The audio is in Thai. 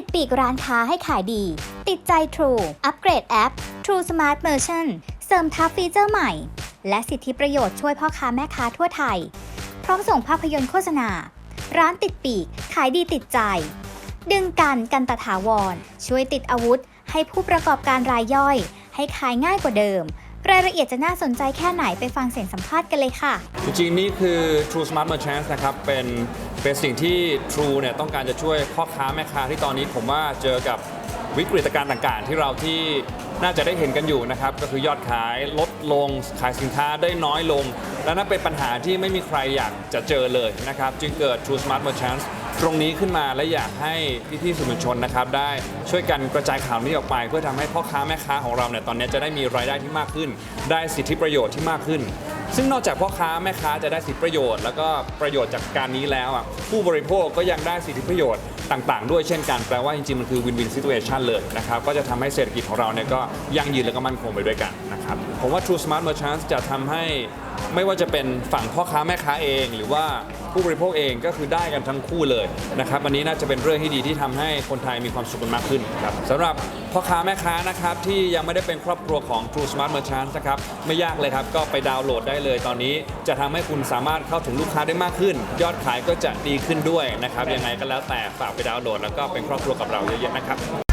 ดปีกร้านค้าให้ขายดี ติดใจ True อัปเกรดแอป True Smart Merchant เสริมทับฟีเจอร์ใหม่ และสิทธิประโยชน์ช่วยพ่อค้าแม่ค้าทั่วไทย พร้อมส่งภาพยนตร์โฆษณา ร้านติดปีก ขายดีติดใจ ดึงกันกันตถาวร ช่วยติดอาวุธ ให้ผู้ประกอบการรายย่อย ให้ขายง่ายกว่าเดิมรายละเอียดจะน่าสนใจแค่ไหนไปฟังเสียงสัมภาษณ์กันเลยค่ะ จริงๆ นี่คือ True Smart Merchant นะครับ เป็น เป็นสิ่งที่ True เนี่ยต้องการจะช่วยพ่อค้าแม่ค้าที่ตอนนี้ผมว่าเจอกับวิกฤตการณ์ต่างๆ ที่เราที่น่าจะได้เห็นกันอยู่นะครับก็คือยอดขายลดลงขายสินค้าได้น้อยลง และนั่นเป็นปัญหาที่ไม่มีใครอยากจะเจอเลยนะครับจึงเกิด True Smart Merchants ตรงนี้ขึ้นมาและอยากให้พี่ๆสื่อมวลชนนะครับได้ช่วยกันกระจายข่าวนี้ออกไป เพื่อทำให้พ่อค้าแม่ค้าของเราเนี่ยตอนนี้จะได้มีรายได้ที่มากขึ้น ได้สิทธิประโยชน์ที่มากขึ้น ซึ่งนอกจากพ่อค้าแม่ค้าจะได้สิทธิประโยชน์ แล้วก็ประโยชน์จากการนี้แล้วอะผู้บริโภคก็ยังได้สิทธิประโยชน์ต่างๆ ด้วยเช่นกันแปลว่าจริงๆ มันคือวินวินซิทูเอชันเลยนะครับก็จะทำให้เศรษฐกิจของเราเนี่ยก็ยั่งยืนและก็มั่นคงไปด้วยกันนะครับผมว่า True Smart Merchants จะทำให้ ไม่ว่าจะเป็นฝั่งพ่อค้าแม่ค้าเอง หรือว่าผู้บริโภคเองก็คือได้กันทั้งคู่เลยนะครับอันนี้น่าจะเป็นเรื่องที่ดีที่ทำให้คนไทยมีความสุขกันมากขึ้นครับสำหรับพ่อค้าแม่ค้านะครับที่ยังไม่ได้เป็นครอบครัวของ True Smart Merchants นะครับไม่ยากเลยครับก็ไปดาวน์โหลดได้เลยตอนนี้ จะทำให้คุณสามารถเข้าถึงลูกค้าได้มากขึ้น ยอดขายก็จะดีขึ้นด้วยนะครับยังไงก็แล้วแต่ฝากไปดาวน์โหลดแล้วก็เป็นครอบครัวกับเราเยอะๆนะครับ